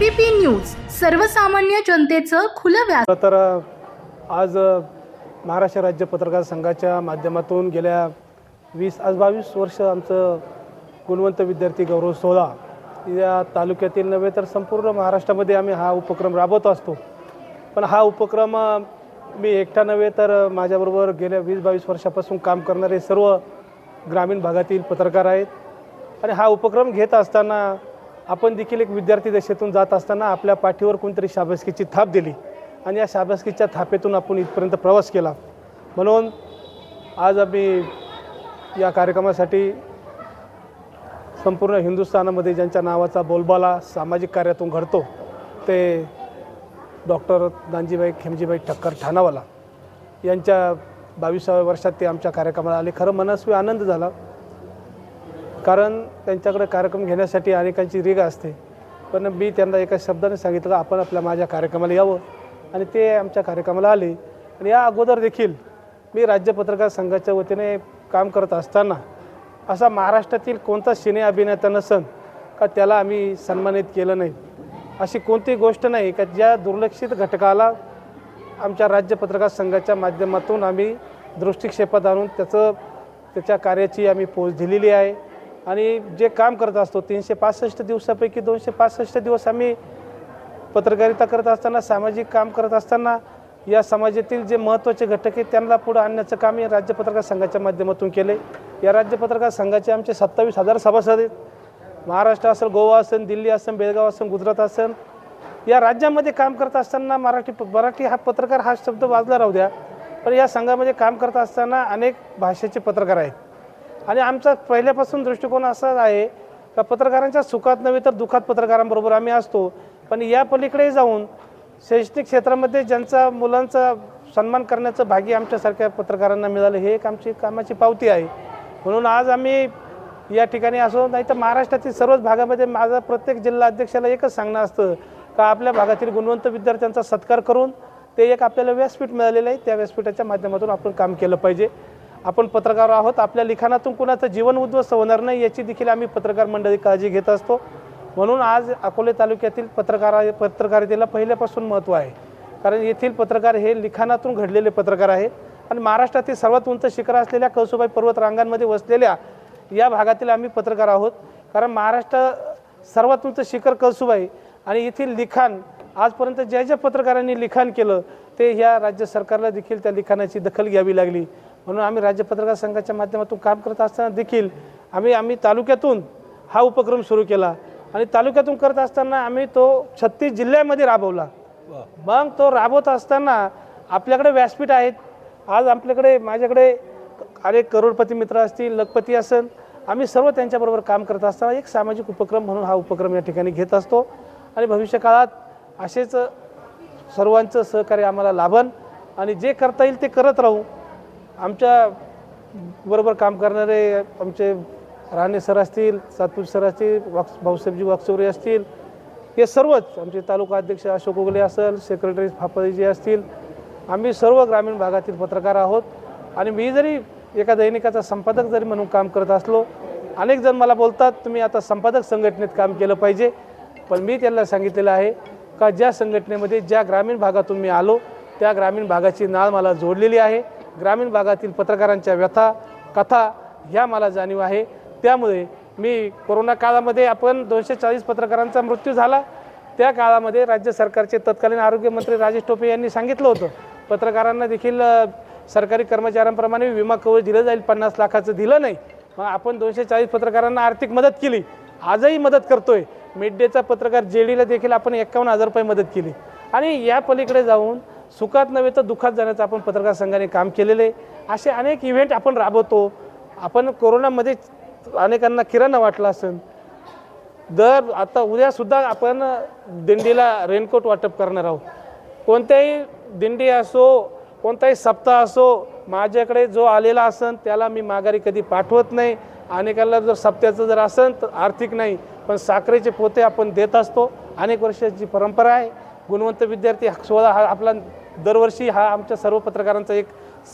ABP news सर्वसामान्य जनतेचं खुलं व्यास तर आज महाराष्ट्र राज्य पत्रकार संघाच्या माध्यमातून गेल्या वीस आज बावीस वर्ष आमचं गुणवंत विद्यार्थी गौरव सोहळा या तालुक्यातील नव्हे तर संपूर्ण महाराष्ट्रामध्ये आम्ही हा उपक्रम राबवत असतो. पण हा उपक्रम मी एकटा नव्हे तर माझ्याबरोबर गेल्या वीस बावीस वर्षापासून काम करणारे सर्व ग्रामीण भागातील पत्रकार आहेत. आणि हा उपक्रम घेत असताना आपण देखील एक विद्यार्थी दशेतून जात असताना आपल्या पाठीवर कोणतरी शाबासकीची थाप दिली आणि या शाबासकीच्या थापेतून आपण इथपर्यंत प्रवास केला. म्हणून आज आम्ही या कार्यक्रमासाठी संपूर्ण हिंदुस्थानामध्ये ज्यांच्या नावाचा बोलबाला सामाजिक कार्यातून घडतो ते डॉक्टर दानजीबाई खेमजीबाई ठक्कर ठाणावाला यांच्या बावीसाव्या वर्षात ते आमच्या कार्यक्रमाला आले. खरं मनस्वी आनंद झाला. कारण त्यांच्याकडे कार्यक्रम घेण्यासाठी अनेकांची रीग असते. पण मी त्यांना एका शब्दाने सांगितलं आपण आपल्या माझ्या कार्यक्रमाला यावं. आणि ते आमच्या कार्यक्रमाला आले. आणि या अगोदर देखील मी राज्य पत्रकार संघाच्या वतीने काम करत असताना असा महाराष्ट्रातील कोणता सिने अभिनेता नसन का त्याला आम्ही सन्मानित केलं नाही? अशी कोणती गोष्ट नाही का ज्या दुर्लक्षित घटकाला आमच्या राज्य पत्रकार संघाच्या माध्यमातून आम्ही दृष्टिक्षेपात आणून त्याचं त्याच्या कार्याची आम्ही पोच दिलेली आहे. आणि जे काम करत असतो तीनशे पासष्ट दिवसापैकी दोनशे पासष्ट दिवस आम्ही पत्रकारिता करत असताना सामाजिक काम करत असताना या समाजातील जे महत्त्वाचे घटक आहेत त्यांना पुढं आणण्याचं काम या राज्य पत्रकार संघाच्या माध्यमातून केले या राज्य पत्रकार संघाचे आमचे सत्तावीस हजार सभासद आहेत. महाराष्ट्र असेल गोवा असेल दिल्ली असेल बेळगाव असेल गुजरात असेल या राज्यामध्ये काम करत असताना मराठी मराठी हा पत्रकार हा शब्द वाजला राहू द्या. पण या संघामध्ये काम करत असताना अनेक भाषेचे पत्रकार आहेत. आणि आमचा पहिल्यापासून दृष्टिकोन असा आहे का पत्रकारांच्या सुखात नव्हे तर दुःखात पत्रकारांबरोबर आम्ही असतो. पण या पलीकडे जाऊन शैक्षणिक क्षेत्रामध्ये ज्यांचा मुलांचा सन्मान करण्याचं भाग्य आमच्यासारख्या पत्रकारांना मिळालं हे एक आमची कामाची पावती आहे. म्हणून आज आम्ही या ठिकाणी असो नाही तर महाराष्ट्रातील सर्वच भागामध्ये माझा प्रत्येक जिल्हा अध्यक्षाला एकच सांगणं असतं का आपल्या भागातील गुणवंत विद्यार्थ्यांचा सत्कार करून ते एक आपल्याला व्यासपीठ मिळालेलं आहे. त्या व्यासपीठाच्या माध्यमातून आपण काम केलं पाहिजे. आपण पत्रकार आहोत. आपल्या लिखाणातून कुणाचं जीवन उद्ध्वस्त होणार नाही याची देखील आम्ही पत्रकार मंडळी काळजी घेत असतो. म्हणून आज अकोले तालुक्यातील पत्रकारा पत्रकारितेला पहिल्यापासून महत्त्व आहे. कारण येथील पत्रकार हे लिखाणातून घडलेले पत्रकार आहेत. आणि महाराष्ट्रातील सर्वात उंच शिखर असलेल्या कळसुबाई पर्वत रांगांमध्ये वसलेल्या या भागातील आम्ही पत्रकार आहोत. कारण महाराष्ट्र सर्वात उंच शिखर कळसुबाई आणि येथील लिखाण आजपर्यंत ज्या ज्या पत्रकारांनी लिखाण केलं ते ह्या राज्य सरकारला देखील त्या लिखाणाची दखल घ्यावी लागली. म्हणून आम्ही राज्य पत्रकार संघाच्या माध्यमातून काम करत असताना देखील आम्ही आम्ही तालुक्यातून हा उपक्रम सुरू केला. आणि तालुक्यातून करत असताना आम्ही तो छत्तीस जिल्ह्यामध्ये राबवला. मग तो राबवत असताना आपल्याकडे व्यासपीठ आहेत. आज आपल्याकडे माझ्याकडे अनेक करोडपती मित्र असतील लखपती असेल. आम्ही सर्व त्यांच्याबरोबर काम करत असताना एक सामाजिक उपक्रम म्हणून हा उपक्रम या ठिकाणी घेत असतो. आणि भविष्यकाळात असेच सर्वांचं सहकार्य आम्हाला लाभन आणि जे करता येईल ते करत राहू. आमच्या बरोबर काम करणारे आमचे राणे सर असतील सातपूर सर असतील वाक्स भाऊसाहेबजी वाकचौरे असतील हे सर्वच आमचे तालुका अध्यक्ष अशोक उगले असेल सेक्रेटरी फापदेजी असतील आम्ही सर्व ग्रामीण भागातील पत्रकार आहोत. आणि मी जरी एका दैनिकाचा संपादक जरी म्हणून काम करत असलो अनेक जण मला बोलतात तुम्ही आता संपादक संघटनेत काम केलं पाहिजे. पण मी त्यांना सांगितलेलं आहे का ज्या संघटनेमध्ये ज्या ग्रामीण भागातून मी आलो त्या ग्रामीण भागाची नाळ मला जोडलेली आहे. ग्रामीण भागातील पत्रकारांच्या व्यथा कथा ह्या मला जाणीव आहे. त्यामुळे मी कोरोना काळामध्ये आपण दोनशे चाळीस पत्रकारांचा मृत्यू झाला. त्या काळामध्ये राज्य सरकारचे तत्कालीन आरोग्यमंत्री राजेश टोपे यांनी सांगितलं होतं. पत्रकारांना देखील सरकारी कर्मचाऱ्यांप्रमाणे विमा कवच दिलं जाईल पन्नास लाखाचं दिलं नाही. मग आपण दोनशे चाळीस पत्रकारांना आर्थिक मदत केली. आजही मदत करतोय. मिड डेचा पत्रकार जे डीला देखील आपण एक्कावन्न हजार रुपये मदत केली. आणि या पलीकडे जाऊन सुखात नव्हे तर दुःखात जाण्याचं आपण पत्रकार संघाने काम केलेलं आहे. असे अनेक इव्हेंट आपण राबवतो. आपण कोरोनामध्ये अनेकांना किराणा वाटला असेल. दर आता उद्यासुद्धा आपण दिंडीला रेनकोट वाटप करणार आहोत. कोणत्याही दिंडी असो कोणताही सप्ताह असो माझ्याकडे जो आलेला असन त्याला मी माघारी कधी पाठवत नाही. अनेकाला जर सप्त्याचं जर असन तर आर्थिक नाही. पण साखरेचे पोते आपण देत असतो. अनेक वर्षाची परंपरा आहे. गुणवंत विद्यार्थी हा सोहळा हा आपला दरवर्षी हा आमच्या सर्व पत्रकारांचा एक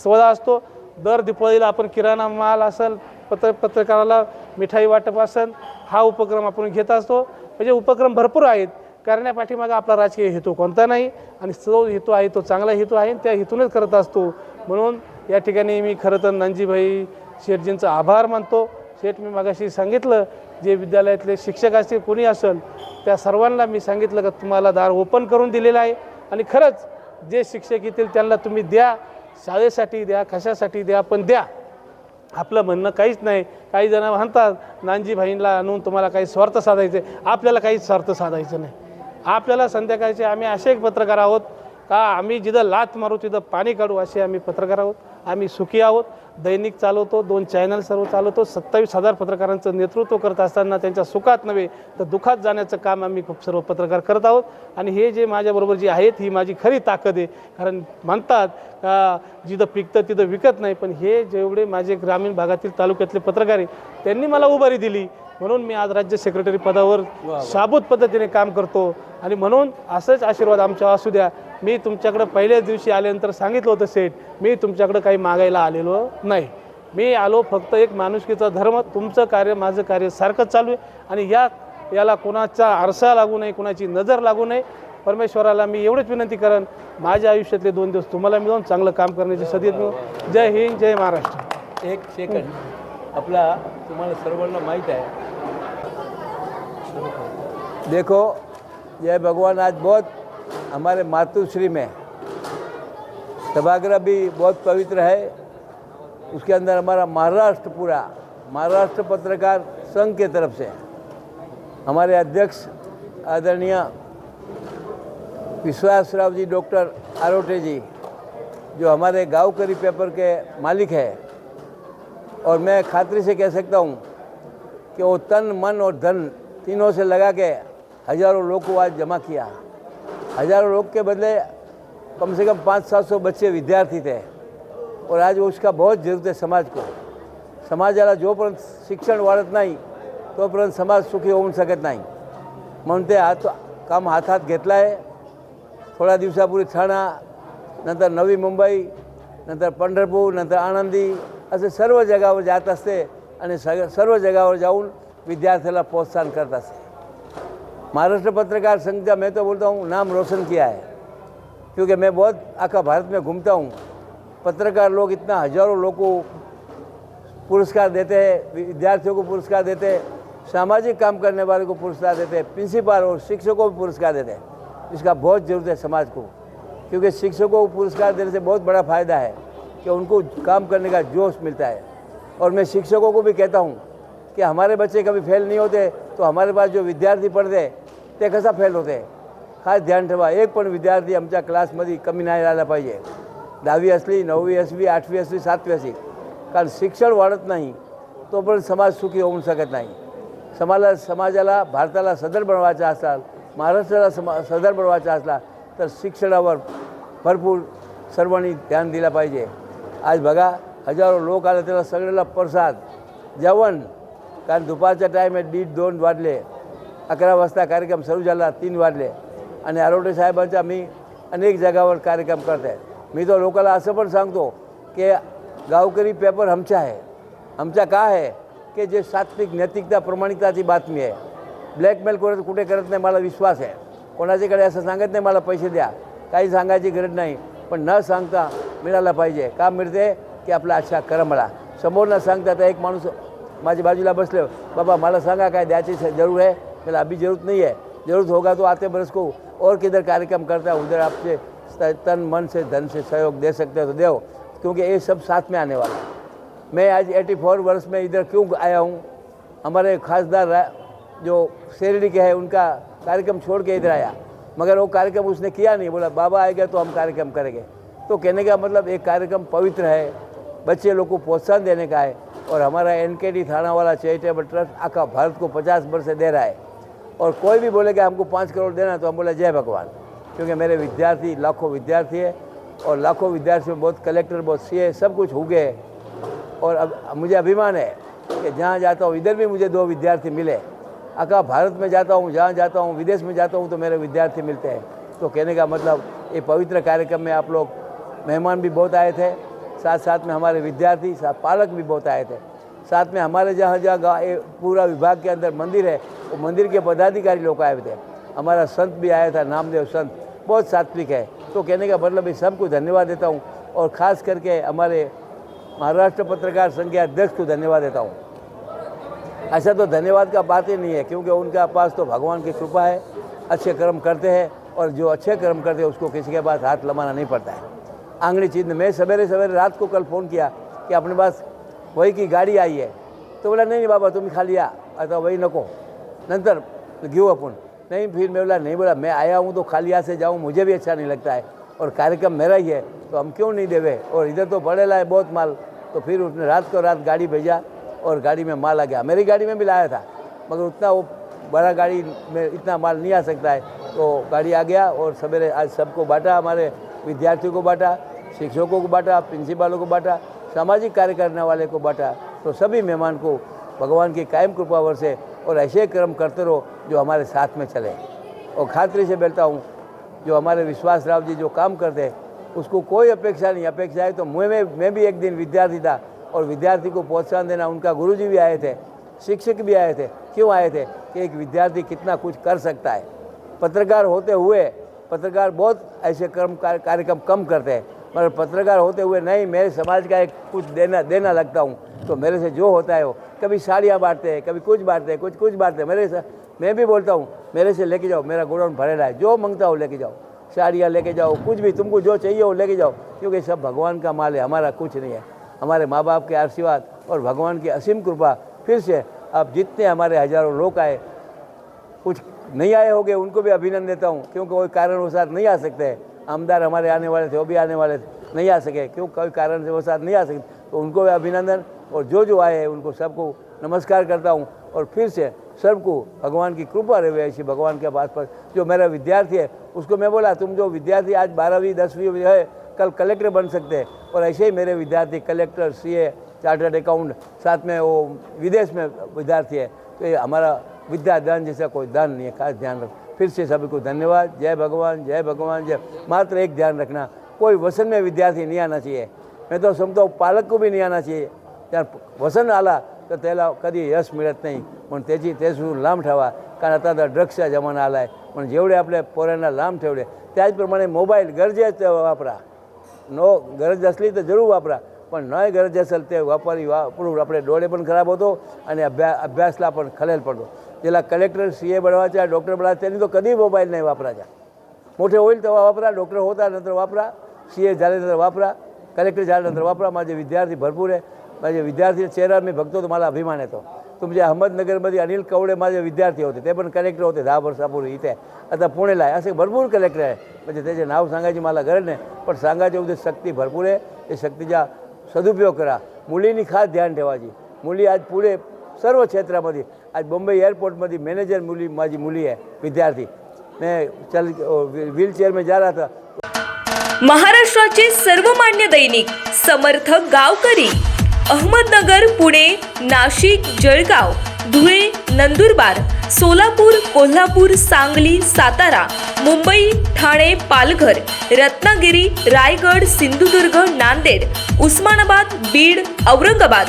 सोहळा असतो. दर दिपाळीला आपण किराणा माल असेल पत्र पत्रकाराला मिठाई वाटप असेल हा उपक्रम आपण घेत असतो. म्हणजे उपक्रम भरपूर आहेत. करण्यापाठीमागं आपला राजकीय हेतू कोणता नाही आणि जो हेतू आहे तो चांगला हेतू आहे त्या हेतूनच करत असतो. म्हणून या ठिकाणी मी खरं तर नानजीभाई शेठजींचा आभार मानतो. शेठ मी मागाशी सांगितलं जे विद्यालयातले शिक्षक असतील कोणी असेल त्या सर्वांना मी सांगितलं का तुम्हाला दार ओपन करून दिलेलं आहे. आणि खरंच जे शिक्षक येतील त्यांना तुम्ही द्या. शाळेसाठी द्या कशासाठी द्या पण द्या. आपलं म्हणणं काहीच नाही. काही जण म्हणतात नानजीभाईंना आणून तुम्हाला काही स्वार्थ साधायचे. आपल्याला काहीच स्वार्थ साधायचं नाही. आपल्याला संध्याकाळचे आम्ही असे एक पत्रकार आहोत का आम्ही जिथं लात मारू तिथं पाणी काढू असे आम्ही पत्रकार आहोत. आम्ही सुखी आहोत. दैनिक चालवतो दोन चॅनल सर्व चालवतो सत्तावीस हजार पत्रकारांचं नेतृत्व करत असताना त्यांच्या सुखात नव्हे तर दुखात जाण्याचं काम आम्ही खूप सर्व पत्रकार करत आहोत. आणि हे जे माझ्याबरोबर जे आहेत ही माझी खरी ताकद आहे. कारण म्हणतात का जिथं पिकतं तिथं विकत नाही. पण हे जेवढे माझे ग्रामीण भागातील तालुक्यातले पत्रकार आहे त्यांनी मला उभारी दिली. म्हणून मी आज राज्य सेक्रेटरी पदावर शाबूत पद्धतीने काम करतो. आणि म्हणून असंच आशीर्वाद आमच्या असू द्या. मी तुमच्याकडं पहिल्याच दिवशी आल्यानंतर सांगितलं होतं सेठ मी तुमच्याकडं काही मागायला आलेलो नाही. मी आलो फक्त एक माणुसकीचा धर्म तुमचं कार्य माझं कार्य सारखंच चालू आहे. आणि या याला कोणाचा आरसा लागू नये कोणाची नजर लागू नये परमेश्वराला मी एवढंच विनंती करेन माझ्या आयुष्यातले दोन दिवस तुम्हाला मिळून चांगलं काम करण्याची सदित मिळून जय हिंद जय महाराष्ट्र. एक सेकंड आपला तुम्हाला सर्वांना माहीत आहे. देखो ये भगवान आज बहुत हमारे मातुश्री में। सभागृह भी बहुत पवित्र है। उसके अंदर हमारा महाराष्ट्र पूरा, महाराष्ट्र पत्रकार संघ के तरफ़ से। हमारे अध्यक्ष आदरणीय विश्वासराव जी, डॉक्टर आरोटे जी, जो हमारे गाँवकरी पेपर के मालिक है। और मैं खातरी से कह सकता हूँ कि वो तन, मन और धन तीनों से लगा के हज़ारों लोग को आज जमा किया। हजारों लोग के बदले कम से कम पाँच सात सौ बच्चे विद्यार्थी थे। और आज उसका बहुत जरूरत है समाज को। समाजाला जोपर्यंत शिक्षण वाढत नाही तोपर्यंत समाज सुखी होऊ शकत नाही। म्हणून ते हात काम हातात घेतलं आहे थोड्या दिवसापूर्वी ठाणा नंतर नवी मुंबई नंतर पंढरपूर नंतर आनंदी असे सर्व जगावर जात असते आणि सग सर्व जगावर जाऊन विद्यार्थ्याला प्रोत्साहन करत असते। महाराष्ट्र पत्रकार संघ का मैं तो बोलता हूँ, नाम रोशन किया है। क्योंकि मैं बहुत आखा भारत में घूमता हूँ। पत्रकार लोग इतना हज़ारों लोग को पुरस्कार देते हैं, विद्यार्थियों को पुरस्कार देते हैं, सामाजिक काम करने वाले को पुरस्कार देते हैं, प्रिंसिपल और शिक्षकों को भी पुरस्कार देते हैं। इसका बहुत ज़रूरत है समाज को। क्योंकि शिक्षकों को पुरस्कार देने से बहुत बड़ा फ़ायदा है कि उनको काम करने का जोश मिलता है। और मैं शिक्षकों को भी कहता हूँ कि हमारे बच्चे कभी फेल नहीं होते तो हमारे पास जो विद्यार्थी पडते ते कसा फेल होते खास ध्यान ठेवा एक पण विद्यार्थी आमच्या क्लासमध्ये कमी नाही राहिला पाहिजे. दहावी असली नववी असली आठवी असली सातवी असली कारण शिक्षण वाढत नाही तोपर्यंत समाज सुखी होऊ शकत नाही. समाला समाजाला भारताला सदर बनवायचा असाल महाराष्ट्राला समा सदर बनवायचा असला तर शिक्षणावर भरपूर सर्वांनी ध्यान दिलं पाहिजे. आज बघा हजारो लोक आले त्याला सगळ्याला प्रसाद जेवण कारण दुपारच्या टाईम आहे दीड दोन वाजले. अकरा वाजता कार्यक्रम सुरू झाला तीन वाजले. आणि आरोटे साहेबांचा मी अनेक जागावर कार्यक्रम करत आहे मी तो लोकांना असं पण सांगतो की गावकरी पेपर आमचा आहे. आमचा का आहे? की जे सात्विक नैतिकता प्रामाणिकताची बातमी आहे. ब्लॅकमेल करत कुठे करत नाही मला विश्वास आहे. कोणाच्याकडे असं सांगत नाही मला पैसे द्या. काही सांगायची गरज नाही. पण न सांगता मिळायला पाहिजे. का मिळते? की आपला अच्छा करमळा. समोर न सांगता तर एक माणूस माझ्या बाजूला बसले बाबा मला सांगा काय द्यायची ज़रूर है मेरा अभी ज़रूरत नहीं है ज़रूरत होगा तो आते बरस को और किधर कार्यक्रम करता है उधर आपसे तन मन से धन से सहयोग दे सकते हो तो दो क्योंकि ये सब साथ में आने वाला मैं आज 84 वर्ष में इधर क्यों आया हूँ हमारे खासदार जो शेरडी के हैं उनका कार्यक्रम छोड़ के इधर आया मगर वो कार्यक्रम उसने किया नहीं बोला बाबा आएगा तो हम कार्यक्रम करेंगे तो कहने का मतलब एक कार्यक्रम पवित्र है बच्चे लोग को प्रोत्साहन देने का है और हमारा एन के डी थाना वाला चैरिटेबल ट्रस्ट आखा भारत को पचास वर्ष दे रहा है। और कोई भी बोलेगा हमको पाँच करोड़ देना तो हम बोले, जय भगवान। क्योंकि मेरे विद्यार्थी, लाखों विद्यार्थी है और लाखों विद्यार्थी में बहुत कलेक्टर बहुत सी सब कुछ हो गए और अब मुझे अभिमान है कि जहाँ जाता हूँ, इधर भी मुझे दो विद्यार्थी मिले। आका भारत में जाता हूँ, जहाँ जाता हूँ, विदेश में जाता हूँ तो मेरे विद्यार्थी मिलते हैं। तो कहने का मतलब ये पवित्र कार्यक्रम में आप लोग मेहमान भी बहुत आए थे। साथ साथ में हमारे विद्यार्थी साथ पालक भी बहुत आए थे। साथ में हमारे जहाँ जहाँ पूरा विभाग के अंदर मंदिर है, वो मंदिर के पदाधिकारी लोग आए थे। हमारा संत भी आया था, नामदेव संत, बहुत सात्विक है। तो कहने का मतलब सबको धन्यवाद देता हूँ और ख़ास करके हमारे महाराष्ट्र पत्रकार संघ के अध्यक्ष को धन्यवाद देता हूँ। ऐसा तो धन्यवाद का बात ही नहीं है, क्योंकि उनका पास तो भगवान की कृपा है, अच्छे कर्म करते हैं और जो अच्छे कर्म करते हैं, उसको किसी के पास हाथ लमाना नहीं पड़ता है। आंगली चीज़ मैं। सवेरे सवेरे रात को कल फ़ोन किया कि अपने पास वही की गाडी आई है। तो बोला, नहीं नहीं बाबा तुम्ही खाली या आता वही नको। नंतर घेऊ अपन। नहीं, फिर मैं बोला, नहीं बोला, मैं आया हूँ तो खाली यहाँ से जाऊँ, मुझे भी अच्छा नहीं लगता है। और कार्यक्रम मेरा ही है तो हम क्यों नहीं देवे? और इधर तो पड़ेला है बहुत माल। तो फिर उसने रात को रात गाड़ी भेजा और गाड़ी में माल आ गया। मेरी गाड़ी में भी लाया था, मगर उतना वो बड़ा गाड़ी में इतना माल नहीं आ सकता है। तो गाड़ी आ गया और सवेरे आज सबको बांटा हमारे विद्यार्थियों को बांटा, शिक्षकों को बांटा, प्रिंसिपलों को बांटा, सामाजिक कार्य करने वाले को बांटा तो सभी मेहमान को भगवान की कायम कृपा वर्षे और ऐसे कर्म करते रहो जो हमारे साथ में चले। और खातरी से बोलता हूँ, जो हमारे विश्वास राव जी जो काम करते हैं, उसको कोई अपेक्षा नहीं। अपेक्षा है तो मैं, में भी एक दिन विद्यार्थी था और विद्यार्थी को प्रोत्साहन देना, उनका गुरुजी भी आए थे, शिक्षक भी आए थे। क्यों आए थे? कि एक विद्यार्थी कितना कुछ कर सकता है। पत्रकार होते हुए पत्रकार बहुत ऐसे कर्म कार्यक्रम कम करते हैं, मगर पत्रकार होते हुए नहीं, मेरे समाज का एक कुछ देना देना लगता हूँ तो मेरे से जो होता है वो, कभी साड़ियाँ बांटते हैं, कभी कुछ बांटते हैं कुछ कुछ बांटते हैं, मेरे से, मैं भी बोलता हूँ, मेरे से लेके जाओ, मेरा गोडाउन भरे रहा है, जो माँगता हो लेके जाओ, साड़ियाँ लेके जाओ, कुछ भी तुमको जो चाहिए वो लेके जाओ, क्योंकि सब भगवान का माल है, हमारा कुछ नहीं है, हमारे माँ बाप के आशीर्वाद और भगवान की असीम कृपा, फिर से अब जितने हमारे हज़ारों लोग आए कुछ नहीं आए होंगे, उनको भी अभिनंदन देता हूँ, क्योंकि कोई कारण वो साथ नहीं आ सकते। हैं आमदार हमारे आने वाले थे, वो भी आने वाले थे, नहीं आ सके। क्यों? कोई कारण से वो साथ नहीं आ सकते तो उनको भी अभिनंदन, और जो जो आए हैं, उनको सबको नमस्कार करता हूँ, और फिर से सबको भगवान की कृपा रहे, ऐसी भगवान के पास पर जो मेरा विद्यार्थी है, उसको मैं बोला, तुम जो विद्यार्थी आज बारहवीं, दसवीं है, कल कलेक्टर बन सकते हैं। और ऐसे ही मेरे विद्यार्थी कलेक्टर, सीए, चार्टर्ड अकाउंट, साथ में वो विदेश में विद्यार्थी है तो ये हमारा विद्यादान जैसा कोई दान नहीं है खास ध्यान रख। फिर से सभी को धन्यवाद। जय भगवान जय भगवान जय। मात्र एक ध्यान रखना कोई वसन में विद्यार्थी नहीं आना चाहिए। मैं तो समझता हूँ पालक को भी नहीं आना चाहिए। त्यार वसन आला तर त्याला कधी यश मिळत नाही। पण त्याची त्यासून लांब ठेवा। कारण आता तर ड्रग्सचा जमाना आला आहे पण जेवढे आपल्या पोरांना लांब ठेवले त्याचप्रमाणे मोबाईल गरजेचं वापरा. नो गरज असली तर जरूर वापरा. पण नाही गरज असेल ते वापरी वापरून आपले डोळे पण खराब होतो आणि अभ्या अभ्यासला पण खलेल पडतो. ज्याला कलेक्टर सी ए बनवायचा डॉक्टर बनायचा त्यांनी तो कधी मोबाईल नाही वापरायचा मोठे होईल तेव्हा वापरा डॉक्टर होता नंतर वापरा सी ए झाल्यानंतर वापरा कलेक्टर झाल्यानंतर वापरा माझे विद्यार्थी भरपूर आहे माझे विद्यार्थी चेहरा मी बघतो तुम्हाला अभिमान येतो तुमचे अहमदनगरमध्ये अनिल कवडे माझे विद्यार्थी होते ते पण कलेक्टर होते दहा वर्षापूर्वी इथे आता पुणेला आहे असे भरपूर कलेक्टर आहे म्हणजे त्याचे नाव सांगायची मला गरज नाही पण सांगायचे उद्या शक्ती भरपूर आहे ते शक्तीचा सदुपयोग करा मुलींनी खास ध्यान ठेवायची मुली आज पुढे सर्व क्षेत्रामध्ये आज मुंबई एअरपोर्टमध्ये मॅनेजर मुली माझी मुली आहे विद्यार्थी. चल व्हीलचेयर में जा रहा था. महाराष्ट्राचे सर्वमान्य दैनिक समर्थ गावकरी अहमदनगर पुणे नाशिक जळगाव धुळे नंदुरबार सोलापूर कोल्हापूर सांगली सातारा मुंबई ठाणे पालघर रत्नागिरी रायगड सिंधुदुर्ग नांदेड उस्मानाबाद बीड औरंगाबाद